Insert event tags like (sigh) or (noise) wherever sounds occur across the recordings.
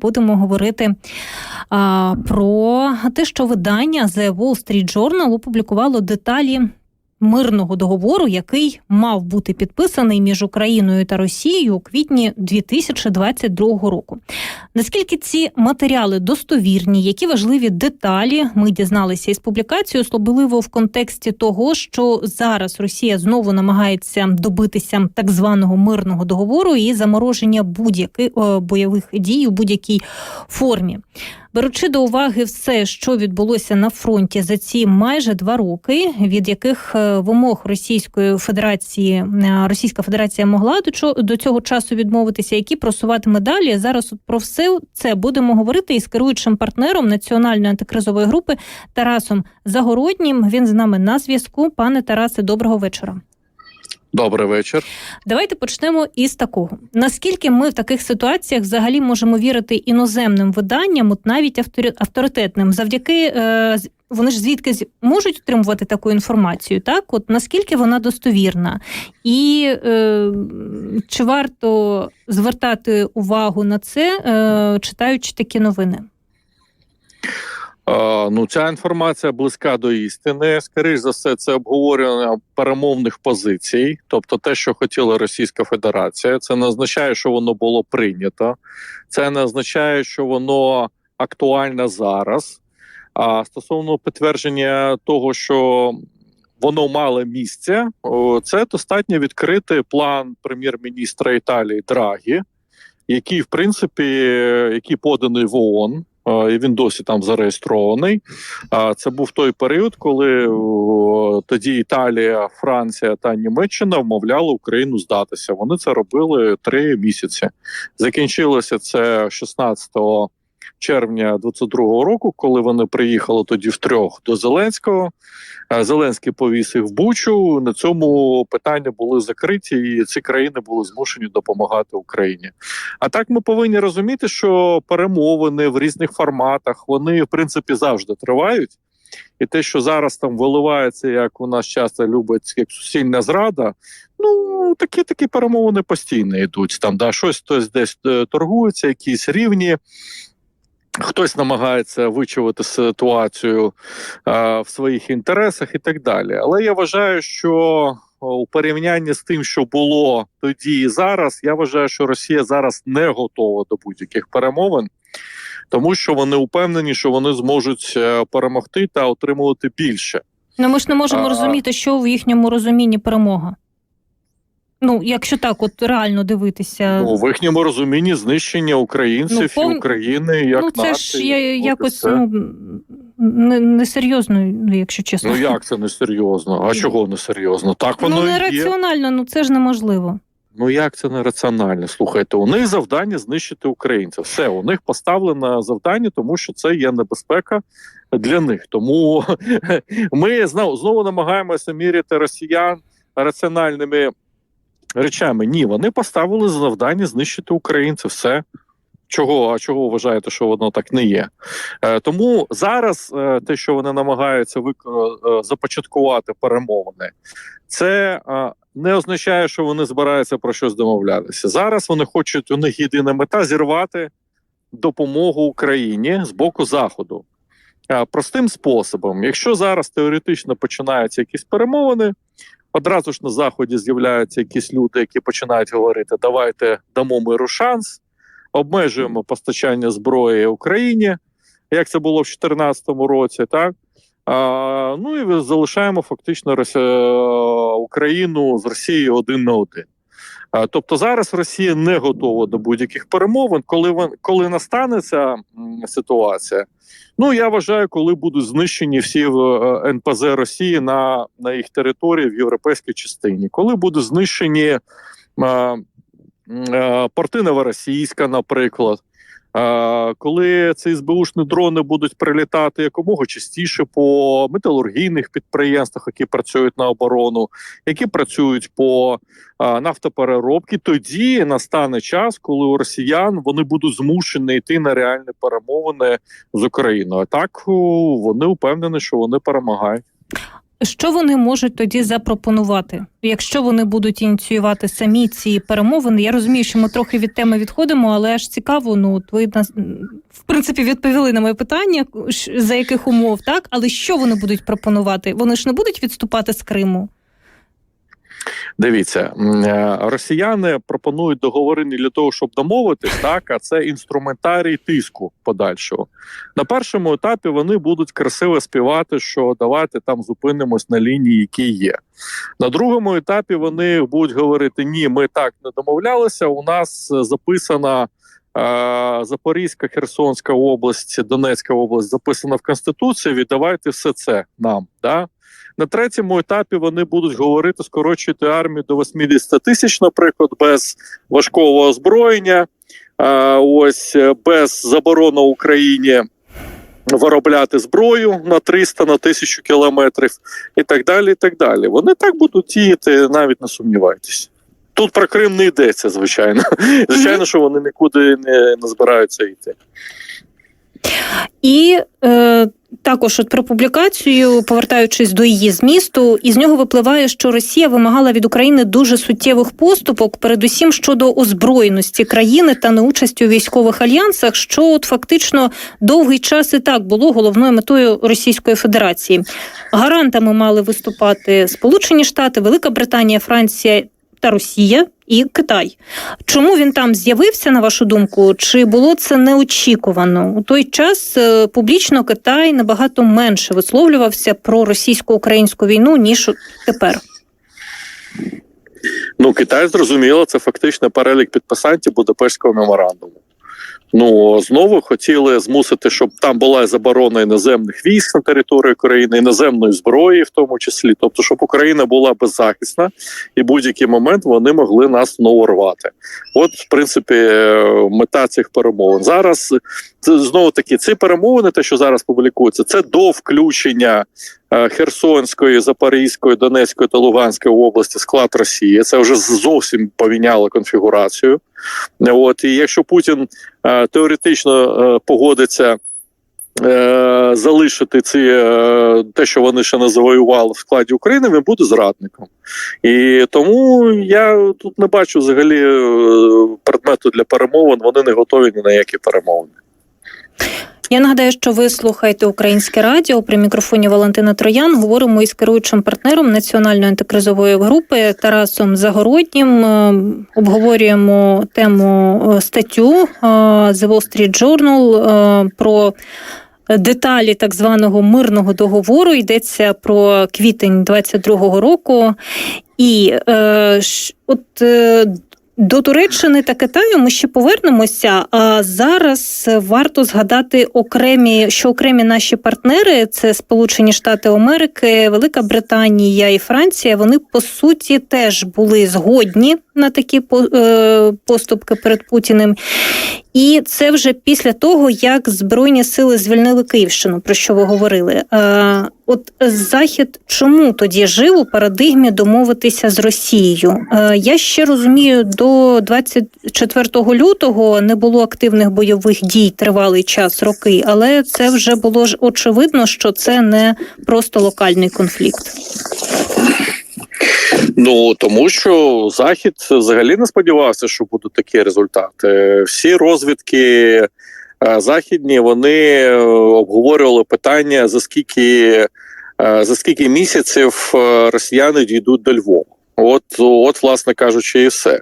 Будемо говорити а, про те, що видання The Wall Street Journal опублікувало деталі мирного договору, який мав бути підписаний між Україною та Росією у квітні 2022 року. Наскільки ці матеріали достовірні, які важливі деталі ми дізналися із публікацією, особливо в контексті того, що зараз Росія знову намагається добитися так званого мирного договору і замороження будь-яких е, бойових дій у будь-якій формі. Беручи до уваги все, що відбулося на фронті за ці майже два роки, від яких е, вимог Російської Федерації е, Російська Федерація могла до цього часу відмовитися, які просуватиме далі. Зараз про все це будемо говорити із керуючим партнером національної антикризової групи Тарасом Загороднім. Він з нами на зв'язку. Пане Тарасе, доброго вечора. Добрий вечір. Давайте почнемо із такого. Наскільки ми в таких ситуаціях взагалі можемо вірити іноземним виданням, от навіть автори- авторитетним, завдяки е, вони ж звідки можуть отримувати таку інформацію, так? От наскільки вона достовірна, і е, чи варто звертати увагу на це, е, читаючи такі новини? Е, ну, ця інформація близька до істини. Скоріш за все, це обговорення перемовних позицій, тобто те, що хотіла Російська Федерація. Це не означає, що воно було прийнято. Це не означає, що воно актуальне зараз. А стосовно підтвердження того, що воно мало місце, це достатньо відкритий план прем'єр-міністра Італії Драгі, який, в принципі, який поданий в ООН. Е, І він досі там зареєстрований. Це був той період, коли тоді Італія, Франція та Німеччина вмовляли Україну здатися. Вони це робили три місяці. Закінчилося це 16 червня 22-го року, коли вони приїхали тоді втрьох до Зеленського. Зеленський повіз їх в Бучу. На цьому питання були закриті, і ці країни були змушені допомагати Україні. А так ми повинні розуміти, що перемовини в різних форматах вони в принципі завжди тривають. І те, що зараз там виливається, як у нас часто любить як суцільна зрада, ну такі такі перемовини постійно йдуть. Там да щось хтось десь е, торгується, якісь рівні. Хтось намагається вичувати ситуацію е, в своїх інтересах і так далі. Але я вважаю, що у порівнянні з тим, що було тоді і зараз, я вважаю, що Росія зараз не готова до будь-яких перемовин, тому що вони упевнені, що вони зможуть е, перемогти та отримувати більше. Ну ми ж не можемо А. розуміти, що в їхньому розумінні перемога. Ну, якщо так, от реально дивитися. Ну, в їхньому розумінні знищення українців Ну, пов- і України як ну, це нації. ж я, якось все. ну, не, несерйозно, ну, якщо чесно. Ну як це несерйозно? А чого несерйозно? Так воно ну, і є. нераціонально, ну це ж неможливо. Ну як це нераціонально? Слухайте, у них завдання знищити українців. Все, у них поставлено завдання, тому що це є небезпека для них. Тому (laughs) ми знову, знову намагаємося міряти росіян раціональними речами. Ні, вони поставили завдання знищити українців. Все. Чого, а чого вважаєте, що воно так не є? Е, тому зараз е, те, що вони намагаються вико- е, започаткувати перемовини, це е, не означає, що вони збираються про щось домовлятися. Зараз вони хочуть, у них єдина мета зірвати допомогу Україні з боку Заходу. Е, Простим способом, якщо зараз теоретично починаються якісь перемовини, одразу ж на заході з'являються якісь люди, які починають говорити: давайте дамо миру шанс, обмежуємо постачання зброї Україні, як це було в 2014 році, так. А, ну і залишаємо фактично Росі- Україну з Росією один на один. А, тобто зараз Росія не готова до будь-яких перемовин. Коли коли настане ця ситуація, ну я вважаю, коли будуть знищені всі е, НПЗ Росії на, на їх території в європейській частині, коли будуть знищені е, російська, е, порти Новоросійська, наприклад. Коли ці СБУшні дрони будуть прилітати якомога частіше по металургійних підприємствах, які працюють на оборону, які працюють по нафтопереробці, тоді настане час, коли у росіян вони будуть змушені йти на реальні перемовини з Україною. А так вони впевнені, що вони перемагають. Що вони можуть тоді запропонувати, якщо вони будуть ініціювати самі ці перемовини? Я розумію, що ми трохи від теми відходимо, але аж цікаво. Ну, ви нас в принципі відповіли на моє питання, за яких умов, так? Але що вони будуть пропонувати? Вони ж не будуть відступати з Криму. Дивіться, е, росіяни пропонують договори для того, щоб домовитись, так а це інструментарій тиску подальшого. На першому етапі вони будуть красиво співати, що давайте там зупинимось на лінії, які є. На другому етапі вони будуть говорити: ні, ми так не домовлялися. У нас записана. е, Запорізька, Херсонська область, Донецька область записана в Конституції. Віддавайте все це нам. Да? На третьому етапі вони будуть говорити скорочуйте армію до 80 тисяч, наприклад, без важкого озброєння, а, ось е, без заборони Україні виробляти зброю на 300 на 1000 кілометрів і так далі. і так далі. Вони так будуть діяти, навіть не сумнівайтесь. Тут про Крим не йдеться, звичайно. (laughs) Звичайно, що вони нікуди не, не збираються йти. І е, також от про публікацію, повертаючись до її змісту, із нього випливає, що Росія вимагала від України дуже суттєвих поступок, передусім щодо озброєності країни та неучасті у військових альянсах, що от фактично довгий час і так було головною метою Російської Федерації. Гарантами мали виступати Сполучені Штати, Велика Британія, Франція та Росія і Китай. Чому він там з'явився, на вашу думку? Чи було це неочікувано? У той час е, публічно Китай набагато менше висловлювався про російсько-українську війну, ніж тепер. Ну, Китай зрозуміло, це фактично перелік підписантів Будапештського меморандуму. Ну знову хотіли змусити, щоб там була заборона іноземних військ на території України, іноземної зброї, в тому числі, тобто, щоб Україна була беззахисна, і будь-який момент вони могли нас знову рвати. От, в принципі, е, мета цих перемовин. Зараз це знову таки ці перемовини, те, що зараз публікується, це до включення е, Херсонської, Запорізької, Донецької та Луганської області склад Росії. Це вже зовсім поміняло конфігурацію. От і якщо Путін е, теоретично е, погодиться. е, Залишити ці е, те, що вони ще не завоювали в складі України, він буде зрадником, і тому я тут не бачу взагалі е, предмету для перемовин. Вони не готові ні на які перемовини. Я нагадаю, що ви слухаєте українське радіо при мікрофоні Валентина Троян. Говоримо із керуючим партнером національної антикризової групи Тарасом Загороднім. Е, Обговорюємо тему е, статтю е, The Wall Street Journal про. Деталі так званого мирного договору йдеться про квітень 22-го року, і е, от е, до Туреччини та Китаю ми ще повернемося. А зараз варто згадати окремі, що окремі наші партнери це Сполучені Штати Америки, Велика Британія і Франція. Вони по суті теж були згодні на такі е, поступки перед Путіним. І це вже після того, як Збройні сили звільнили Київщину, про що ви говорили. Е, от Захід чому тоді жив у парадигмі домовитися з Росією? Е, я ще розумію, до 24 лютого не було активних бойових дій тривалий час, роки, але це вже було ж очевидно, що це не просто локальний конфлікт. Ну тому що захід взагалі не сподівався, що будуть такі результати. Всі розвідки е, західні вони е, обговорювали питання за скільки е, за скільки місяців е, росіяни дійдуть до Львова. От, от, власне кажучи, і все.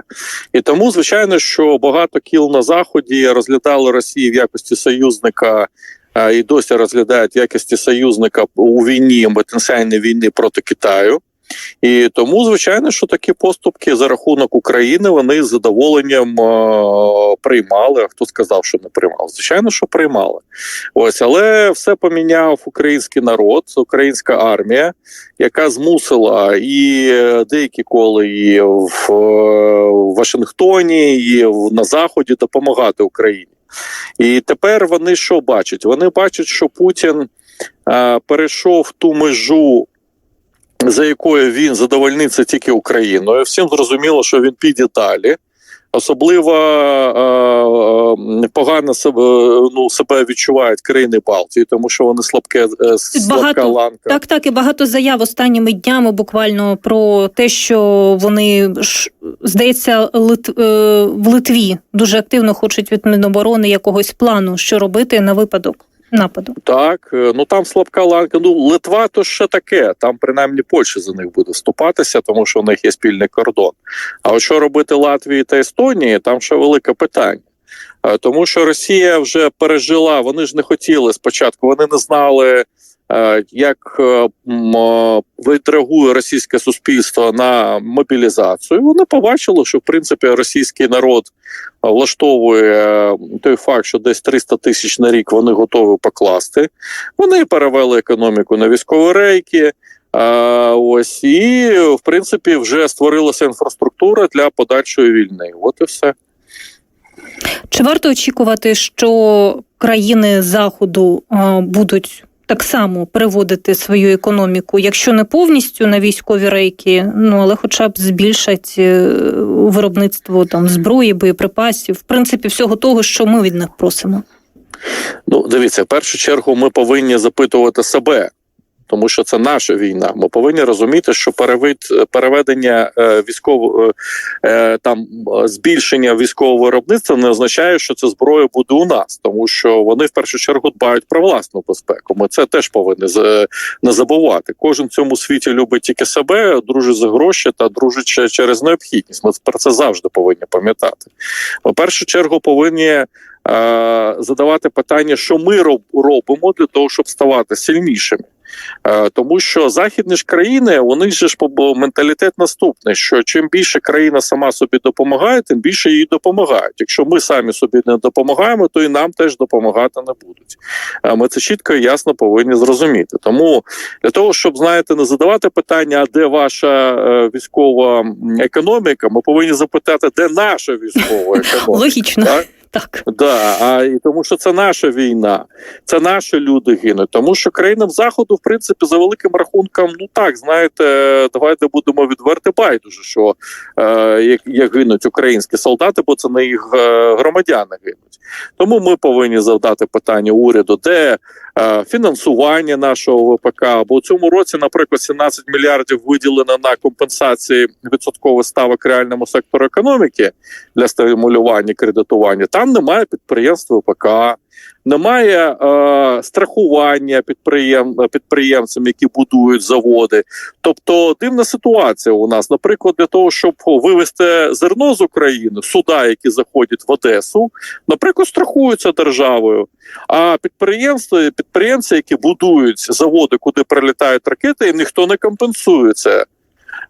І тому, звичайно, що багато кіл на заході розглядали Росію в якості союзника. е, І досі розглядають якості союзника у війні потенціальної війни проти Китаю. І тому, звичайно, що такі поступки за рахунок України вони з задоволенням е, приймали. А хто сказав, що не приймав? Звичайно, що приймали. Ось, але все поміняв український народ, українська армія, яка змусила і деякі коли і в, е, в Вашингтоні, і в, на Заході допомагати Україні. І тепер вони що бачать? Вони бачать, що Путін е, перейшов ту межу за якою він задовольниться тільки Україною. Всім зрозуміло, що він піде далі. Особливо е, е, погано себе, ну, себе відчувають країни Балтії, тому що вони слабке, е, слабка Багато- ланка. Так, так, і багато заяв останніми днями буквально про те, що вони ж, здається, Лит... е, в Литві дуже активно хочуть від Міноборони якогось плану, що робити на випадок нападу. Так, е, ну там слабка ланка. Ну Литва то ще таке. Там принаймні Польща за них буде вступатися, тому що у них є спільний кордон. А от що робити Латвії та Естонії, там ще велике питання. Е, Тому що Росія вже пережила, вони ж не хотіли спочатку, вони не знали, як е, е, відреагує російське суспільство на мобілізацію. Вони побачили, що в принципі російський народ е, влаштовує е, той факт, що десь 300 тисяч на рік вони готові покласти. Вони перевели економіку на військові рейки. Ось і в принципі вже створилася інфраструктура для подальшої війни. От і все. Чи варто очікувати, що країни Заходу е, будуть так само переводити свою економіку, якщо не повністю на військові рейки, ну але хоча б збільшать е, виробництво там зброї, боєприпасів, в принципі, всього того, що ми від них просимо? Ну, дивіться, в першу чергу ми повинні запитувати себе, тому що це наша війна. Ми повинні розуміти, що перевид переведення е, військового е, там е, збільшення військового виробництва не означає, що ця зброя буде у нас, тому що вони в першу чергу дбають про власну безпеку. Ми це теж повинні з- не забувати. Кожен в цьому світі любить тільки себе, дружить за гроші та дружить через необхідність. Ми про це завжди повинні пам'ятати. В першу чергу повинні задавати питання, що ми робимо для того, щоб ставати сильнішими. Е, Тому що західні ж країни, у них же ж менталітет наступний: що чим більше країна сама собі допомагає, тим більше їй допомагають. Якщо ми самі собі не допомагаємо, то і нам теж допомагати не будуть. Е, Ми це чітко і ясно повинні зрозуміти. Тому для того, щоб знаєте, не задавати питання, а де ваша е, військова економіка, ми повинні запитати, де наша військова (laughs) економіка. Логічно, Так? Так. Да, а і тому, що це наша війна, це наші люди гинуть. Тому що країнам заходу, в принципі, за великим рахунком, ну так знаєте, давайте будемо відверти байдуже, що е, як, як гинуть українські солдати, бо це не їх е, громадяни гинуть. Тому ми повинні завдати питання уряду, де фінансування нашого ВПК. Бо у цьому році, наприклад, 17 мільярдів виділено на компенсації відсоткових ставок реальному сектору економіки для стимулювання кредитування. Там немає підприємств ВПК, немає е, страхування підприєм, підприємцям, які будують заводи. Тобто дивна ситуація у нас. Наприклад, для того, щоб вивезти зерно з України, суда, які заходять в Одесу, наприклад, страхуються державою. А підприємства, підприємці, які будують заводи, куди прилітають ракети, їм ніхто не компенсує це.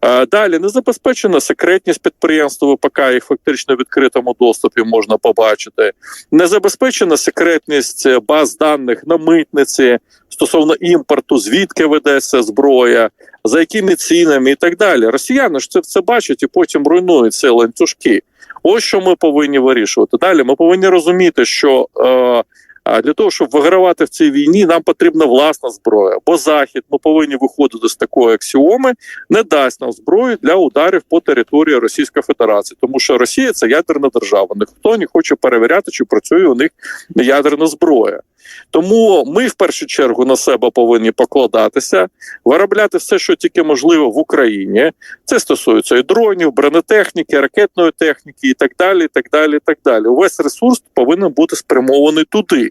Е, Далі не забезпечена секретність підприємства ВПК, їх фактично в відкритому доступі можна побачити. Не забезпечена секретність е, баз даних на митниці стосовно імпорту, звідки ведеться зброя, за якими цінами і так далі. Росіяни ж це все бачать і потім руйнують ці ланцюжки. Ось що ми повинні вирішувати. Далі ми повинні розуміти, що е, а для того, щоб вигравати в цій війні, нам потрібна власна зброя. Бо захід ми повинні виходити з такої аксіоми, не дасть нам зброю для ударів по території Російської Федерації, тому що Росія це ядерна держава. Ніхто не хоче перевіряти, чи працює у них ядерна зброя. Тому ми в першу чергу на себе повинні покладатися, виробляти все, що тільки можливо в Україні. Це стосується і дронів, бронетехніки, ракетної техніки, і так далі. і так далі, і так далі. Увесь ресурс повинен бути спрямований туди.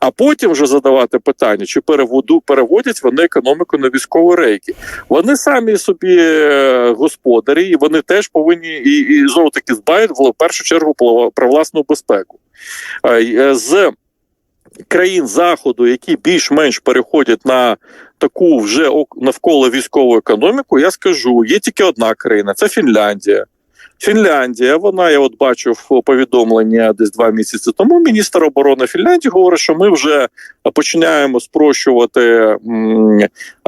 А потім вже задавати питання, чи переводу переводять вони економіку на військові рейки. Вони самі собі е, господарі, і вони теж повинні і, і знову таки дбають в першу чергу про, власну безпеку. Е, З країн заходу, які більш-менш переходять на таку вже навколо військову економіку, я скажу, є тільки одна країна це Фінляндія. Фінляндія, вона я от бачив повідомлення десь два місяці тому. Міністр оборони Фінляндії говорить, що ми вже починаємо спрощувати,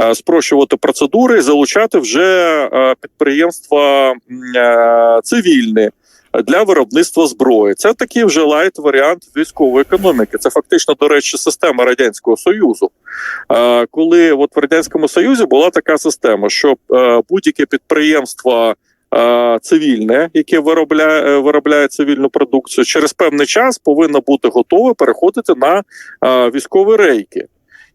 е, спрощувати процедури і залучати вже е, підприємства е, цивільні. Для виробництва зброї це такий вже лайт варіант військової економіки. Це фактично, до речі, система радянського союзу. Коли от в радянському союзі була така система, що будь-яке підприємство цивільне, яке виробляє, е, виробляє цивільну продукцію, через певний час повинно бути готове переходити на е, військові рейки.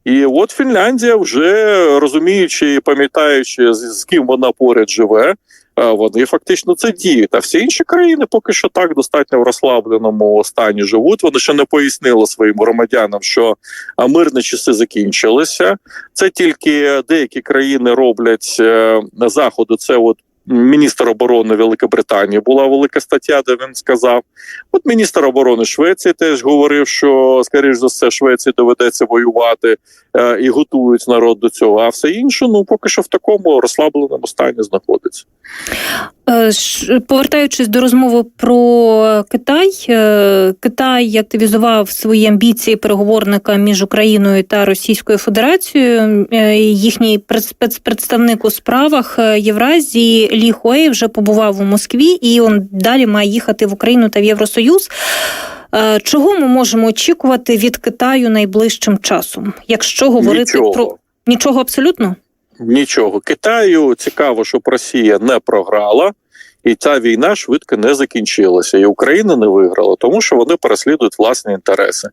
І от Фінляндія, вже розуміючи і пам'ятаючи, з, ким вона поряд живе, е, вони фактично це діють. А всі інші країни поки що так достатньо в розслабленому стані живуть. Вони ще не пояснили своїм громадянам, що мирні часи закінчилися. Це тільки деякі країни роблять е, заходи. Це от міністр оборони Великобританії була велика стаття, де він сказав. От міністр оборони Швеції теж говорив, що скоріш за все Швеції доведеться воювати е, і готують народ до цього. А все інше, ну поки що в такому розслабленому стані знаходиться. Е, Повертаючись до розмови про Китай, е, Китай активізував свої амбіції переговорника між Україною та Російською Федерацією. Е, Їхній пред- спецпредставник у справах Євразії Лі Хуей вже побував у Москві і он далі має їхати в Україну та в Євросоюз. Чого ми можемо очікувати від Китаю найближчим часом, якщо говорити Нічого. про нічого абсолютно? Нічого. Китаю цікаво, щоб Росія не програла, і ця війна швидко не закінчилася. І Україна не виграла, тому що вони переслідують власні інтереси.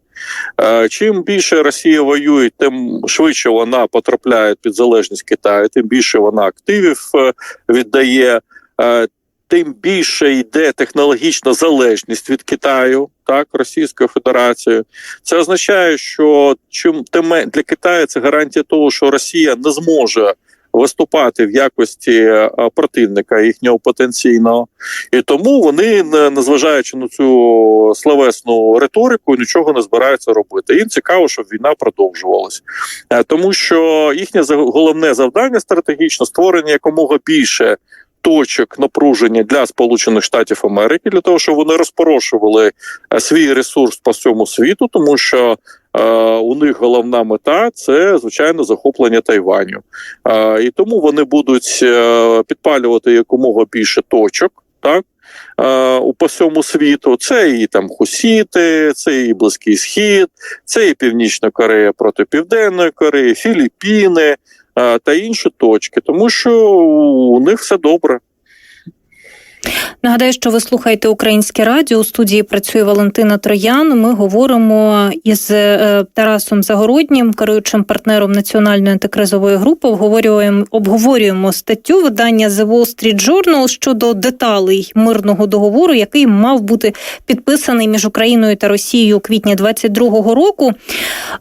Е, Чим більше Росія воює, тим швидше вона потрапляє під залежність Китаю, тим більше вона активів е, віддає. Тим більше йде технологічна залежність від Китаю, так Російської Федерації. Це означає, що чим тим для Китаю це гарантія того, що Росія не зможе виступати в якості е, противника їхнього потенційного, і тому вони, не- незважаючи на цю словесну риторику, нічого не збираються робити. Їм цікаво, щоб війна продовжувалась, Е, тому що їхнє головне завдання стратегічно створення якомога більше. Точок напруження для Сполучених Штатів Америки для того, щоб вони розпорошували е, свій ресурс по всьому світу, тому що е, у них головна мета це звичайно захоплення Тайваню, е, і тому вони будуть підпалювати якомога більше точок. Так у по всьому світу це і там Хусіти, це і Близький Схід, це і Північна Корея проти Південної Кореї, Філіппіни та інші точки, тому що у них все добре. Нагадаю, що ви слухаєте українське радіо. У студії працює Валентина Троян. Ми говоримо із е, Тарасом Загороднім, керуючим партнером національної антикризової групи. Обговорюємо, обговорюємо статтю видання The Wall Street Journal щодо деталей мирного договору, який мав бути підписаний між Україною та Росією у квітні 22-го року.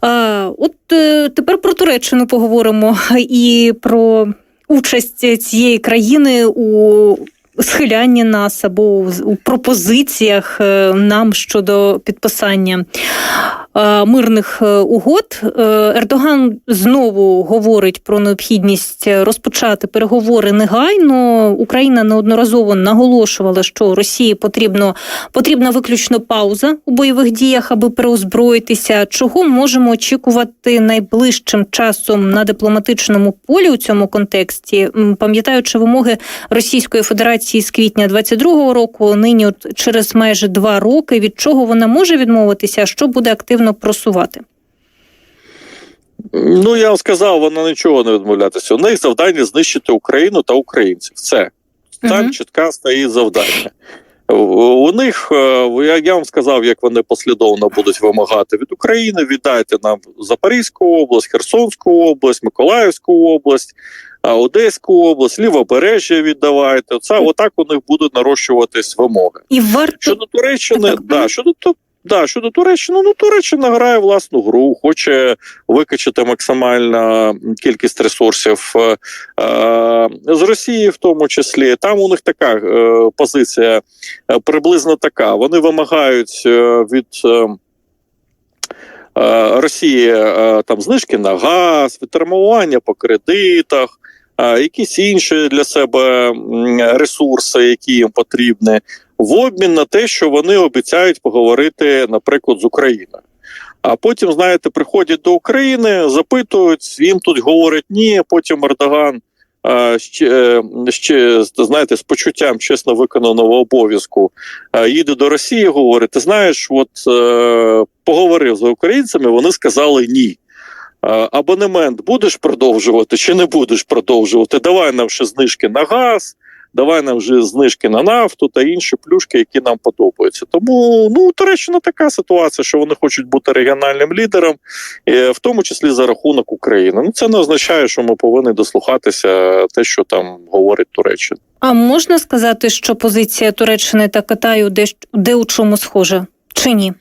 Е, От е, тепер про Туреччину поговоримо і про участь цієї країни у схилянні нас або у пропозиціях е, нам щодо підписання е, мирних е, угод. Ердоган знову говорить про необхідність розпочати переговори негайно. Україна неодноразово наголошувала, що Росії потрібно потрібна виключно пауза у бойових діях, аби переозброїтися. Чого можемо очікувати найближчим часом на дипломатичному полі у цьому контексті, пам'ятаючи вимоги Російської Федерації з квітня 22-го року, нині от через майже два роки, від чого вона може відмовитися, що буде активно просувати? Ну я вам сказав, вона нічого не відмовлятися. У них завдання знищити Україну та українців. Все так Мгм. чітка стоїть завдання. У- них е, я, вам сказав, як вони послідовно будуть вимагати від України. Віддайте нам Запорізьку область, Херсонську область, Миколаївську область, Одеську область, Лівобережжя віддавайте. Це отак у них будуть нарощуватись вимоги. І варто Щодо Туреччини, Так, да, щодо Ту- да, щодо Туреччини, ну Туреччина грає власну гру, хоче викачати максимальну кількість ресурсів е, е, з Росії, в тому числі. Там у них така е, позиція е, приблизно така. Вони вимагають е, від. Е, Росії там знижки на газ, відтермування по кредитах, якісь інші для себе ресурси, які їм потрібні, в обмін на те, що вони обіцяють поговорити, наприклад, з Україною. А потім, знаєте, приходять до України, запитують, їм тут говорять ні. Потім Ердоган ще, е, ще знаєте, з почуттям чесно виконаного обов'язку їде до Росії, говорить: ти знаєш, от е, поговорив з українцями, вони сказали ні. Е, Абонемент будеш продовжувати чи не будеш продовжувати? Давай нам ще знижки на газ, давай нам вже знижки на нафту та інші плюшки, які нам подобаються. Тому ну Туреччина така ситуація, що вони хочуть бути регіональним лідером, в тому числі за рахунок України. Ну це не означає, що ми повинні дослухатися те, що там говорить Туреччина. А можна сказати, що позиція Туреччини та Китаю де, де у чому схожа? Чи ні?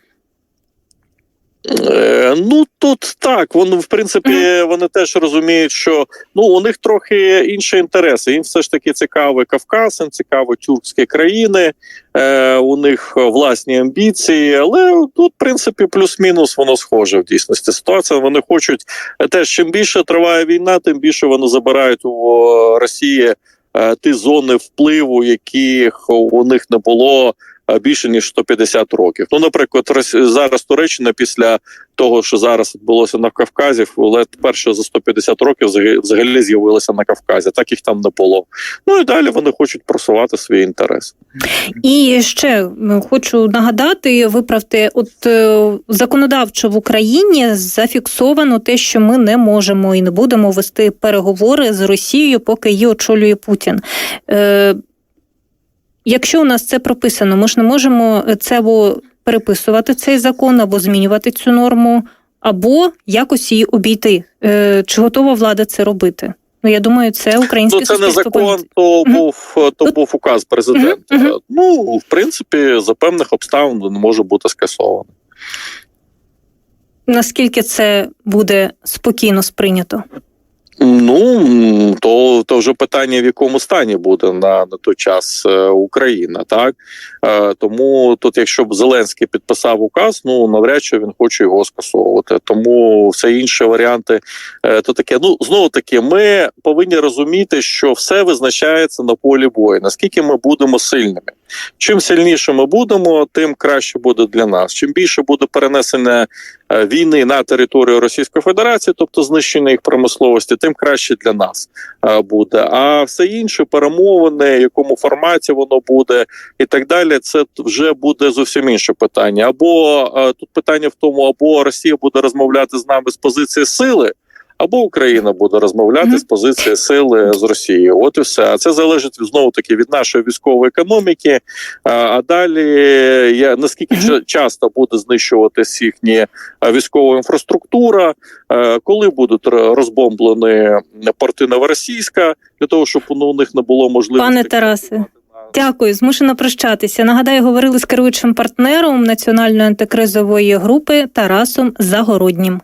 Е, Ну тут так, вони в принципі вони теж розуміють, що ну у них трохи інші інтереси. Їм все ж таки цікавий Кавказ, їм цікаві тюркські країни, е, у них власні амбіції, але тут, в принципі, плюс-мінус воно схоже в дійсності. Ситуація вони хочуть е, теж чим більше триває війна, тим більше вони забирають у е, Росії ті зони впливу, яких у них не було більше ніж 150 років. Ну, наприклад, зараз Туреччина після того, що зараз відбулося на Кавказі, ледь перше за 150 років взаг- взагалі з'явилося на Кавказі. Так їх там не було. Ну і далі вони хочуть просувати свій інтерес. І ще хочу нагадати, виправте, от е, законодавчо в Україні зафіксовано те, що ми не можемо і не будемо вести переговори з Росією, поки її очолює Путін. Е, якщо у нас це прописано, ми ж не можемо це або переписувати цей закон, або змінювати цю норму, або якось її обійти. Е, чи готова влада це робити? Ну я думаю, це українське Ну це не закон, то був то був указ президента. Ну в принципі, за певних обставин він може бути скасований. Наскільки це буде спокійно сприйнято? Ну то, то вже питання, в якому стані буде на, на той час е, Україна, так е, тому тут, якщо б Зеленський підписав указ, ну навряд чи він хоче його скасовувати. Тому все інші варіанти е, то таке. Ну знову таки, ми повинні розуміти, що все визначається на полі бою. Наскільки ми будемо сильними? Чим сильніше ми будемо, тим краще буде для нас. Чим більше буде перенесення війни на територію Російської Федерації, тобто знищення їх промисловості, тим краще для нас е, буде. А все інше, перемовини, в якому форматі воно буде, і так далі, це вже буде зовсім інше питання. Або е, тут питання в тому, або Росія буде розмовляти з нами з позиції сили. Або Україна буде розмовляти Мгм. з позиції сили з Росією. От і все. А це залежить знову таки від нашої військової економіки. А, а далі я наскільки Мгм. ча- часто буде знищуватись їхні військова інфраструктура, коли будуть розбомблені порти Новоросійська, для того, щоб ну, у них не було можливості. Пане Тарасе, Дякую, змушена прощатися. Нагадаю, говорили з керуючим партнером національної антикризової групи Тарасом Загороднім.